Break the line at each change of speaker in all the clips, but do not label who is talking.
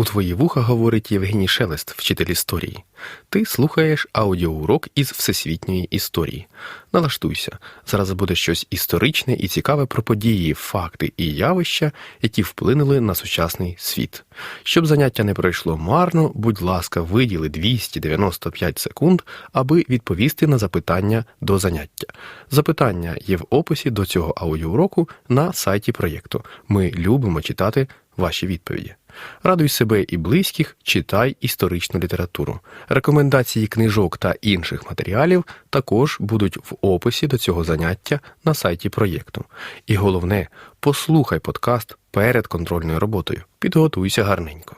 у твої вуха говорить Євгеній Шелест, вчитель історії. Ти слухаєш аудіоурок із всесвітньої історії. Налаштуйся, зараз буде щось історичне і цікаве про події, факти і явища, які вплинули на сучасний світ. Щоб заняття не пройшло марно, будь ласка, виділи 295 секунд, аби відповісти на запитання до заняття. Запитання є в описі до цього аудіоуроку на сайті проєкту. Ми любимо читати ваші відповіді. Радуй себе і близьких, читай історичну літературу. Рекомендації книжок та інших матеріалів також будуть в описі до цього заняття на сайті проєкту. І головне, послухай подкаст перед контрольною роботою. Підготуйся гарненько.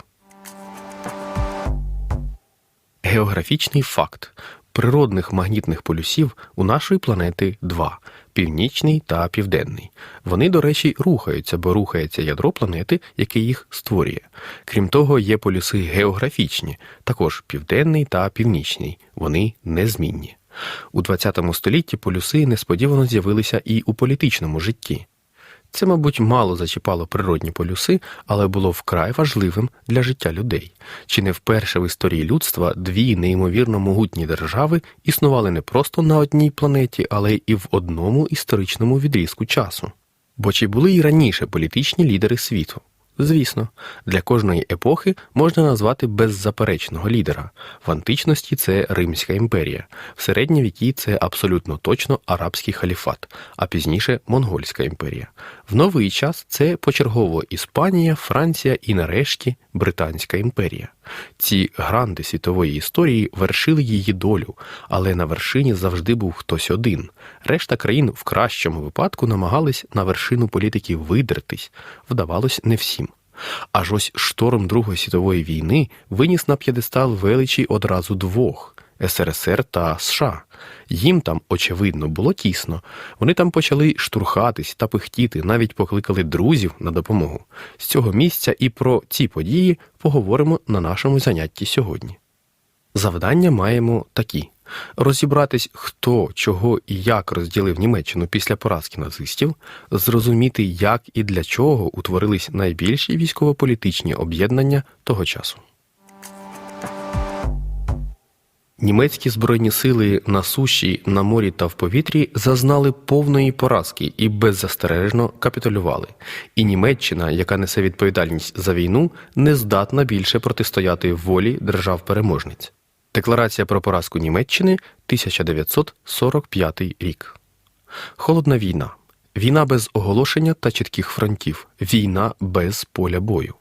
Географічний факт. Природних магнітних полюсів у нашої планети два північний та південний. Вони, до речі, рухаються, бо рухається ядро планети, яке їх створює. Крім того, є полюси географічні, також південний та північний. Вони незмінні. У ХХ столітті полюси несподівано з'явилися і у політичному житті. Це, мабуть, мало зачіпало природні полюси, але було вкрай важливим для життя людей. Чи не вперше в історії людства дві неймовірно могутні держави існували не просто на одній планеті, але і в одному історичному відрізку часу? Бо чи були й раніше політичні лідери світу? Звісно, для кожної епохи можна назвати беззаперечного лідера. В античності це Римська імперія, в середні віки це абсолютно точно арабський халіфат, а пізніше Монгольська імперія. В новий час це почергово Іспанія, Франція і нарешті Британська імперія. Ці гранди світової історії вершили її долю, але на вершині завжди був хтось один. Решта країн в кращому випадку намагались на вершину політики видертись, вдавалось не всім. Аж ось шторм Другої світової війни виніс на п'єдестал величі одразу двох СРСР та США. Їм там, очевидно, було тісно. Вони там почали штурхатись та пихтіти, навіть покликали друзів на допомогу. З цього місця і про ці події поговоримо на нашому занятті сьогодні. Завдання маємо такі: розібратись, хто, чого і як розділив Німеччину після поразки нацистів, зрозуміти, як і для чого утворились найбільші військово-політичні об'єднання того часу. Німецькі збройні сили на суші, на морі та в повітрі зазнали повної поразки і беззастережно капітулювали. І Німеччина, яка несе відповідальність за війну, не здатна більше протистояти волі держав-переможниць. Декларація про поразку Німеччини 1945 рік. Холодна війна. Війна без оголошення та чітких фронтів. Війна без поля бою.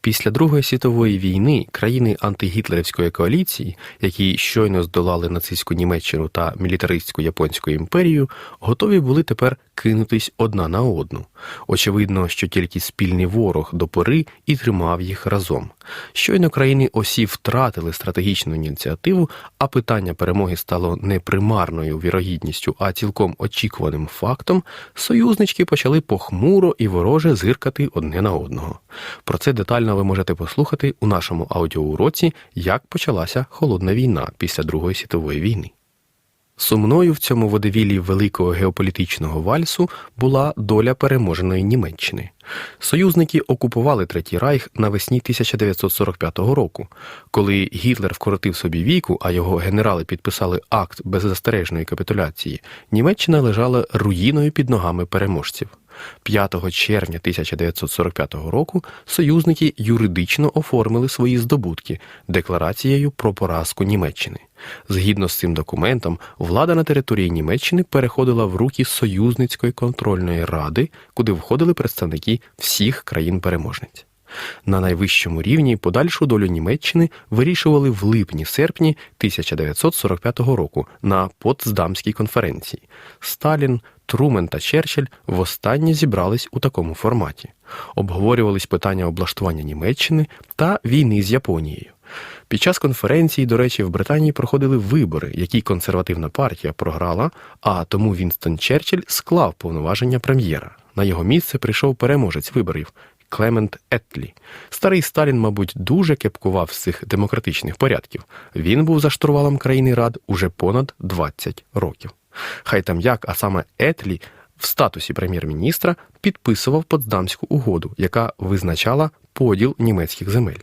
Після Другої світової війни країни антигітлерівської коаліції, які щойно здолали нацистську Німеччину та мілітаристську Японську імперію, готові були тепер кинутись одна на одну. Очевидно, що тільки спільний ворог до пори і тримав їх разом. Щойно країни осі втратили стратегічну ініціативу, а питання перемоги стало не примарною вірогідністю, а цілком очікуваним фактом. Союзнички почали похмуро і вороже зиркати одне на одного. Про це детально ви можете послухати у нашому аудіоуроці, як почалася холодна війна після Другої світової війни. Сумною в цьому водевілі великого геополітичного вальсу була доля переможеної Німеччини. Союзники окупували Третій Райх навесні 1945 року. Коли Гітлер вкоротив собі віку, а його генерали підписали акт беззастережної капітуляції, Німеччина лежала руїною під ногами переможців. 5 червня 1945 року союзники юридично оформили свої здобутки декларацією про поразку Німеччини. Згідно з цим документом, влада на території Німеччини переходила в руки союзницької контрольної ради, куди входили представники всіх країн-переможниць. На найвищому рівні подальшу долю Німеччини вирішували в липні-серпні 1945 року на Потсдамській конференції. Сталін, Трумен та Черчилль востаннє зібрались у такому форматі. Обговорювались питання облаштування Німеччини та війни з Японією. Під час конференції, до речі, в Британії проходили вибори, які консервативна партія програла, а тому Вінстон Черчилль склав повноваження прем'єра. На його місце прийшов переможець виборів Клемент Етлі. Старий Сталін, мабуть, дуже кепкував з цих демократичних порядків. Він був за штурвалом країни Рад уже понад 20 років. Хай там як, а саме Етлі в статусі прем'єр-міністра підписував Потсдамську угоду, яка визначала поділ німецьких земель.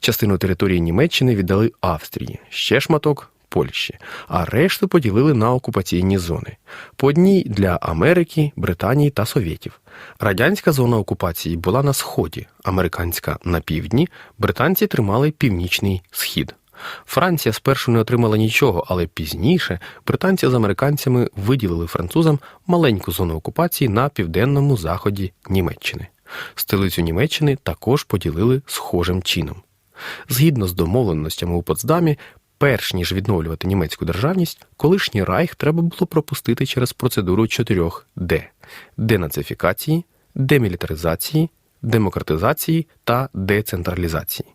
Частину території Німеччини віддали Австрії, ще шматок Польщі, а решту поділили на окупаційні зони. По одній для Америки, Британії та Совєтів. Радянська зона окупації була на сході, американська на півдні, британці тримали північний схід. Франція спершу не отримала нічого, але пізніше британці з американцями виділили французам маленьку зону окупації на південному заході Німеччини. Столицю Німеччини також поділили схожим чином. Згідно з домовленостями у Потсдамі, перш ніж відновлювати німецьку державність, колишній райх треба було пропустити через процедуру чотирьох Д: денацифікації, демілітаризації, демократизації та децентралізації.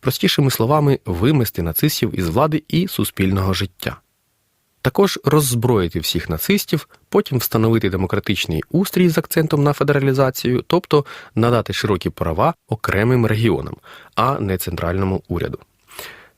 Простішими словами, вимести нацистів із влади і суспільного життя. Також роззброїти всіх нацистів, потім встановити демократичний устрій з акцентом на федералізацію, тобто надати широкі права окремим регіонам, а не центральному уряду.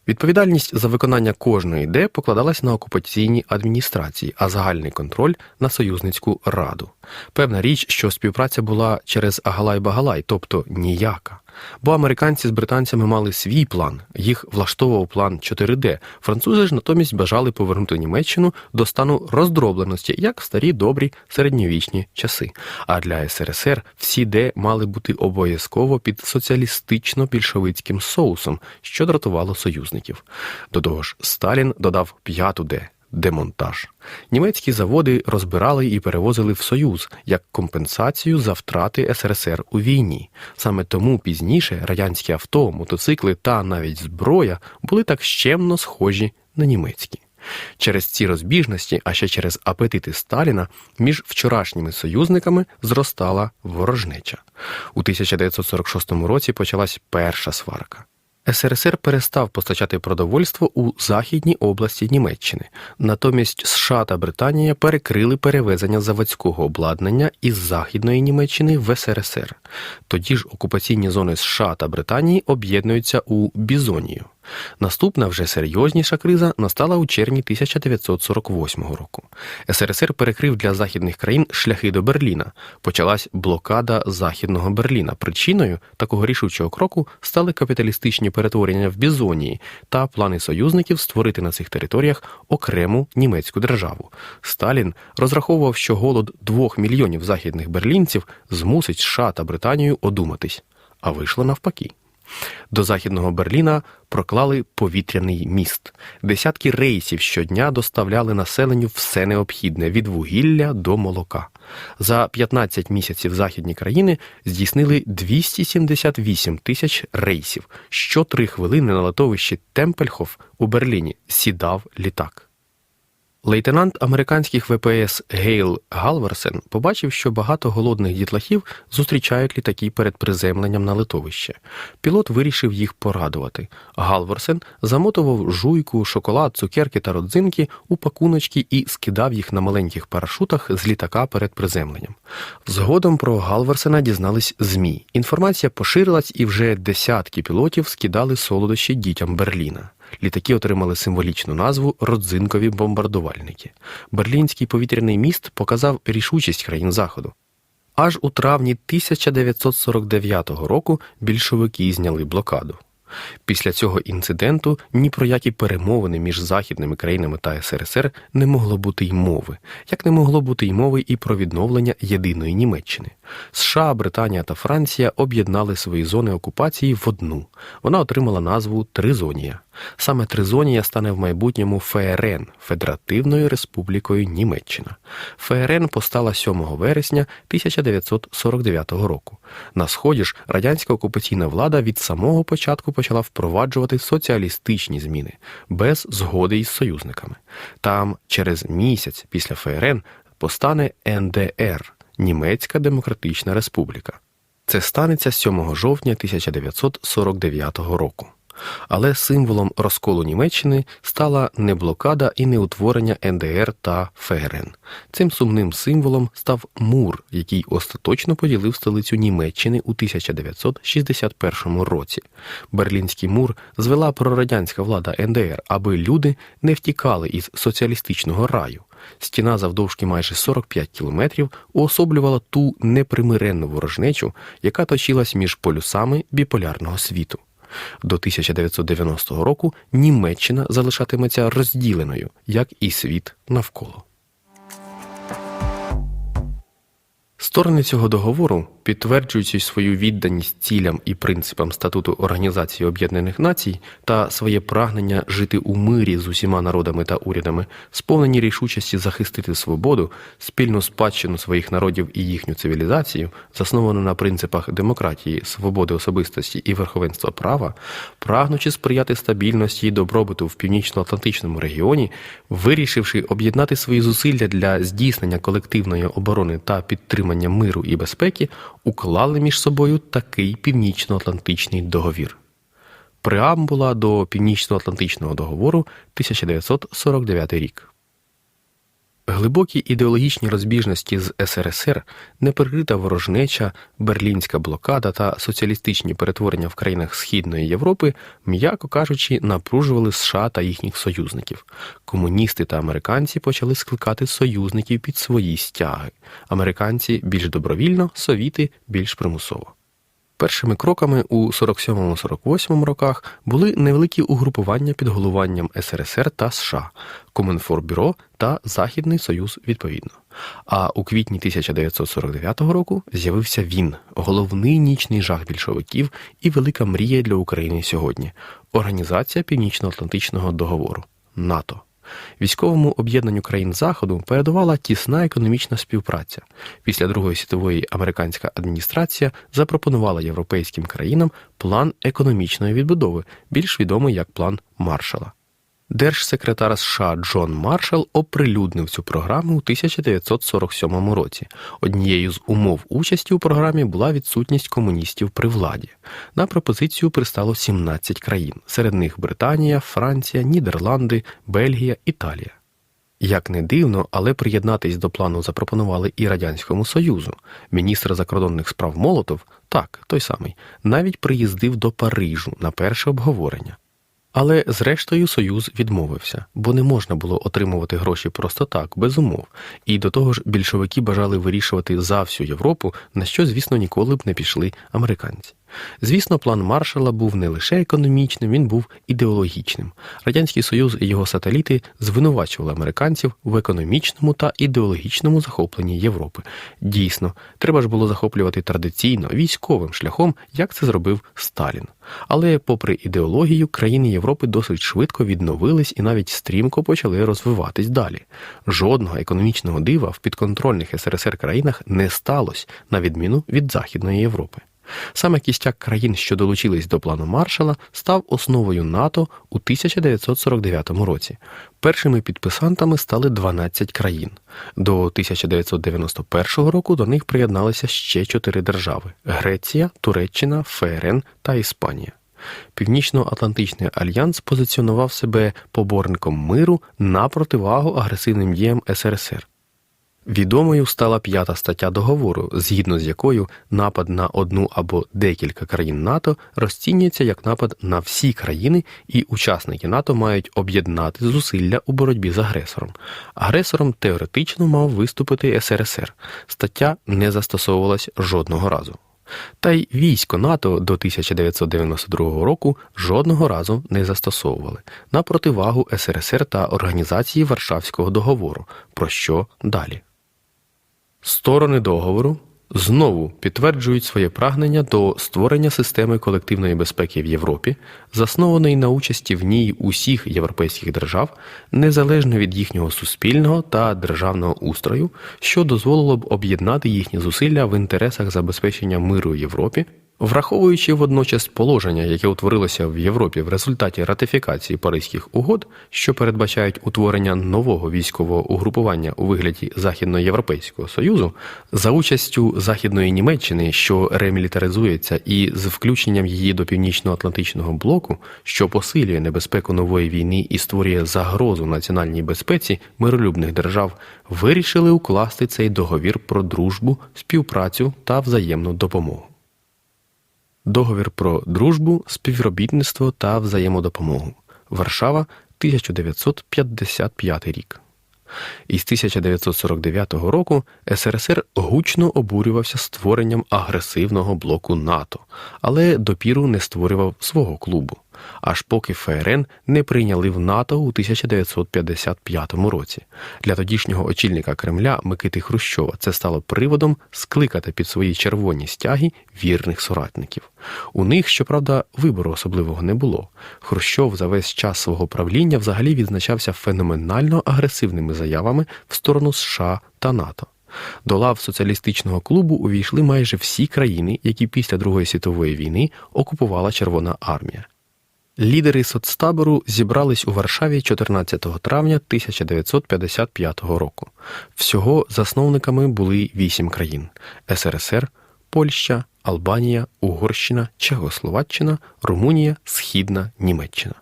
Відповідальність за виконання кожної ідеї покладалась на окупаційні адміністрації, а загальний контроль на союзницьку раду. Певна річ, що співпраця була через Агалай-Багалай, тобто ніяка. Бо американці з британцями мали свій план, їх влаштовував план 4D. Французи ж натомість бажали повернути Німеччину до стану роздробленості, як в старі добрі середньовічні часи. А для СРСР всі Д мали бути обов'язково під соціалістично-більшовицьким соусом, що дратувало союзників. До того ж, Сталін додав п'яту Д. Демонтаж. Німецькі заводи розбирали і перевозили в Союз як компенсацію за втрати СРСР у війні. Саме тому пізніше радянські авто, мотоцикли та навіть зброя були так щемно схожі на німецькі. Через ці розбіжності, а ще через апетити Сталіна, між вчорашніми союзниками зростала ворожнеча. У 1946 році почалась перша сварка. СРСР перестав постачати продовольство у західній області Німеччини. Натомість США та Британія перекрили перевезення заводського обладнання із Західної Німеччини в СРСР. Тоді ж окупаційні зони США та Британії об'єднуються у Бізонію. Наступна вже серйозніша криза настала у червні 1948 року. СРСР перекрив для західних країн шляхи до Берліна. Почалась блокада Західного Берліна. Причиною такого рішучого кроку стали капіталістичні перетворення в Бізонії та плани союзників створити на цих територіях окрему німецьку державу. Сталін розраховував, що голод двох мільйонів західних берлінців змусить США та Британію одуматись, а вийшло навпаки. До західного Берліна проклали повітряний міст. Десятки рейсів щодня доставляли населенню все необхідне від вугілля до молока. За 15 місяців західні країни здійснили 278 тисяч рейсів. Що три хвилини на литовищі Темпельхоф у Берліні сідав літак. Лейтенант американських ВПС Гейл Галверсен побачив, що багато голодних дітлахів зустрічають літаки перед приземленням на литовище. Пілот вирішив їх порадувати. Галверсен замотував жуйку, шоколад, цукерки та родзинки у пакуночки і скидав їх на маленьких парашутах з літака перед приземленням. Згодом про Галверсена дізнались ЗМІ. Інформація поширилась, і вже десятки пілотів скидали солодощі дітям Берліна. Літаки отримали символічну назву родзинкові бомбардувальники. Берлінський повітряний міст показав рішучість країн Заходу. Аж у травні 1949 року більшовики зняли блокаду. Після цього інциденту ні про які перемовини між західними країнами та СРСР не могло бути й мови, як не могло бути й мови і про відновлення єдиної Німеччини. США, Британія та Франція об'єднали свої зони окупації в одну. Вона отримала назву Тризонія. Саме Тризонія стане в майбутньому ФРН Федеративною Республікою Німеччина. ФРН постала 7 вересня 1949 року. На сході ж радянська окупаційна влада від самого початку почала впроваджувати соціалістичні зміни без згоди із союзниками. Там через місяць після ФРН постане НДР Німецька Демократична Республіка. Це станеться 7 жовтня 1949 року. Але символом розколу Німеччини стала не блокада і не утворення НДР та ФРН. Цим сумним символом став мур, який остаточно поділив столицю Німеччини у 1961 році. Берлінський мур звела прорадянська влада НДР, аби люди не втікали із соціалістичного раю. Стіна завдовжки майже 45 кілометрів уособлювала ту непримиренну ворожнечу, яка точилась між полюсами біполярного світу. До 1990 року Німеччина залишатиметься розділеною, як і світ навколо. Сторони цього договору, підтверджуючи свою відданість цілям і принципам статуту Організації Об'єднаних Націй та своє прагнення жити у мирі з усіма народами та урядами, сповнені рішучості захистити свободу, спільну спадщину своїх народів і їхню цивілізацію, засновану на принципах демократії, свободи особистості і верховенства права, прагнучи сприяти стабільності і добробуту в північно-атлантичному регіоні, вирішивши об'єднати свої зусилля для здійснення колективної оборони та підтримання миру і безпеки, уклали між собою такий північно-атлантичний договір. Преамбула до Північно-Атлантичного договору 1949 рік. Глибокі ідеологічні розбіжності з СРСР, неприкрита ворожнеча, берлінська блокада та соціалістичні перетворення в країнах Східної Європи, м'яко кажучи, напружували США та їхніх союзників. Комуністи та американці почали скликати союзників під свої стяги. Американці більш добровільно, совіти більш примусово. Першими кроками у 47-48 роках були невеликі угрупування під головуванням СРСР та США, Комінформбюро та Західний Союз відповідно. А у квітні 1949 року з'явився він, головний нічний жах більшовиків і велика мрія для України сьогодні Організація Північно-Атлантичного договору НАТО. Військовому об'єднанню країн Заходу передувала тісна економічна співпраця. Після Другої світової американська адміністрація запропонувала європейським країнам план економічної відбудови, більш відомий як план Маршала. Держсекретар США Джон Маршал оприлюднив цю програму у 1947 році. Однією з умов участі у програмі була відсутність комуністів при владі. На пропозицію пристало 17 країн, серед них Британія, Франція, Нідерланди, Бельгія, Італія. Як не дивно, але приєднатись до плану запропонували і Радянському Союзу. Міністр закордонних справ Молотов, так, той самий, навіть приїздив до Парижу на перше обговорення. Але зрештою Союз відмовився, бо не можна було отримувати гроші просто так, без умов, і до того ж більшовики бажали вирішувати за всю Європу, на що, звісно, ніколи б не пішли американці. Звісно, план Маршала був не лише економічним, він був ідеологічним. Радянський Союз і його сателіти звинувачували американців в економічному та ідеологічному захопленні Європи. Дійсно, треба ж було захоплювати традиційно військовим шляхом, як це зробив Сталін. Але, попри ідеологію, країни Європи досить швидко відновились і навіть стрімко почали розвиватись далі. Жодного економічного дива в підконтрольних СРСР країнах не сталося, на відміну від Західної Європи. Саме кістяк країн, що долучились до плану Маршала, став основою НАТО у 1949 році. Першими підписантами стали 12 країн. До 1991 року до них приєдналися ще чотири держави: Греція, Туреччина, ФРН та Іспанія. Північно-Атлантичний альянс позиціонував себе поборником миру на противагу агресивним діям СРСР. Відомою стала п'ята стаття договору, згідно з якою напад на одну або декілька країн НАТО розцінюється як напад на всі країни, і учасники НАТО мають об'єднати зусилля у боротьбі з агресором. Агресором теоретично мав виступити СРСР. Стаття не застосовувалась жодного разу. Та й військо НАТО до 1992 року жодного разу не застосовували на противагу СРСР та Організації Варшавського договору. Про що далі? Сторони договору знову підтверджують своє прагнення до створення системи колективної безпеки в Європі, заснованої на участі в ній усіх європейських держав, незалежно від їхнього суспільного та державного устрою, що дозволило б об'єднати їхні зусилля в інтересах забезпечення миру в Європі Враховуючи водночас положення, яке утворилося в Європі в результаті ратифікації Паризьких угод, що передбачають утворення нового військового угрупування у вигляді Західноєвропейського союзу, за участю Західної Німеччини, що ремілітаризується, і з включенням її до північно-атлантичного блоку, що посилює небезпеку нової війни і створює загрозу національній безпеці миролюбних держав, вирішили укласти цей договір про дружбу, співпрацю та взаємну допомогу. Договір про дружбу, співробітництво та взаємодопомогу. Варшава, 1955 рік. Із 1949 року СРСР гучно обурювався створенням агресивного блоку НАТО, але допіру не створював свого клубу, аж поки ФРН не прийняли в НАТО у 1955 році. Для тодішнього очільника Кремля Микити Хрущова це стало приводом скликати під свої червоні стяги вірних соратників. У них, щоправда, вибору особливого не було. Хрущов за весь час свого правління взагалі відзначався феноменально агресивними заявами в сторону США та НАТО. До лав соціалістичного клубу увійшли майже всі країни, які після Другої світової війни окупувала Червона армія. Лідери соцтабору зібрались у Варшаві 14 травня 1955 року. Всього засновниками були вісім країн: СРСР, Польща, Албанія, Угорщина, Чехословаччина, Румунія, Східна Німеччина.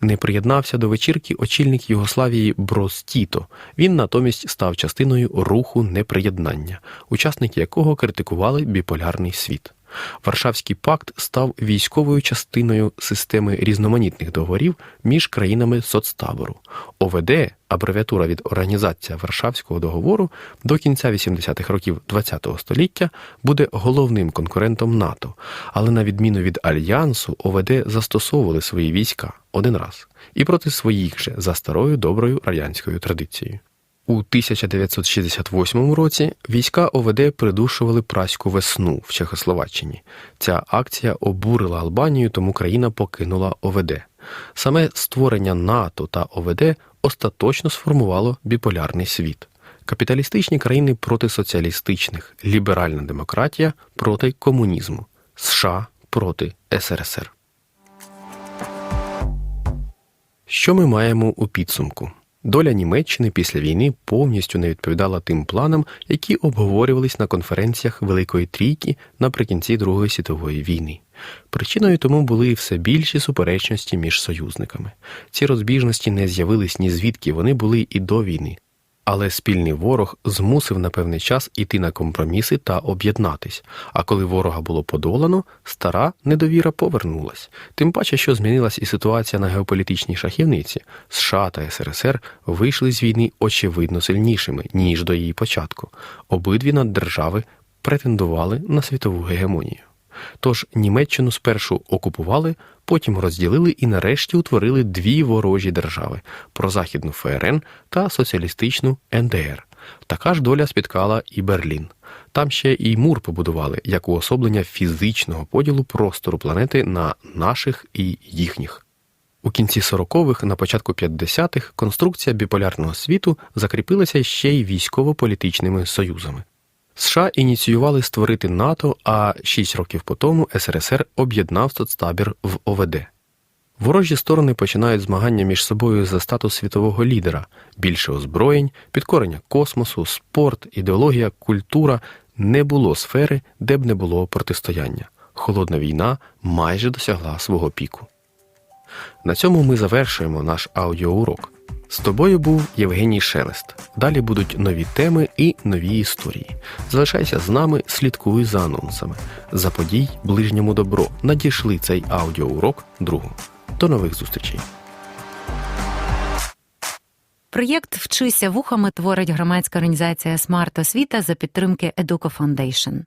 Не приєднався до вечірки очільник Югославії Брос Тіто. Він натомість став частиною руху неприєднання, учасники якого критикували біполярний світ. Варшавський пакт став військовою частиною системи різноманітних договорів між країнами соцтабору. ОВД, абревіатура від Організація Варшавського договору, до кінця 80-х років ХХ століття буде головним конкурентом НАТО, але на відміну від альянсу, ОВД застосовували свої війська один раз і проти своїх же за старою доброю радянською традицією. У 1968 році війська ОВД придушували праську весну в Чехословаччині. Ця акція обурила Албанію, тому країна покинула ОВД. Саме створення НАТО та ОВД остаточно сформувало біполярний світ. Капіталістичні країни проти соціалістичних, ліберальна демократія проти комунізму, США проти СРСР. Що ми маємо у підсумку? Доля Німеччини після війни повністю не відповідала тим планам, які обговорювались на конференціях Великої Трійки наприкінці Другої світової війни. Причиною тому були все більші суперечності між союзниками. Ці розбіжності не з'явились ні звідки, вони були і до війни. Але спільний ворог змусив на певний час іти на компроміси та об'єднатись. А коли ворога було подолано, стара недовіра повернулась. Тим паче, що змінилась і ситуація на геополітичній шахівниці. США та СРСР вийшли з війни очевидно сильнішими ніж до її початку. Обидві наддержави претендували на світову гегемонію. Тож Німеччину спершу окупували, потім розділили і нарешті утворили дві ворожі держави прозахідну ФРН та соціалістичну НДР. Така ж доля спіткала і Берлін. Там ще і мур побудували як уособлення фізичного поділу простору планети на наших і їхніх. У кінці 40-х, на початку 50-х конструкція біполярного світу закріпилася ще й військово-політичними союзами. США ініціювали створити НАТО, а шість років по тому СРСР об'єднав соцтабір в ОВД. Ворожі сторони починають змагання між собою за статус світового лідера, більше озброєнь, підкорення космосу, спорт, ідеологія, культура не було сфери, де б не було протистояння. Холодна війна майже досягла свого піку. На цьому ми завершуємо наш аудіоурок. З тобою був Євгеній Шелест. Далі будуть нові теми і нові історії. Залишайся з нами, слідкуй за анонсами. За подій ближньому добро надійшли цей аудіоурок другу. До нових зустрічей.
Проєкт Вчися вухами творить громадська організація Смарт Освіта за підтримки Educo Foundation.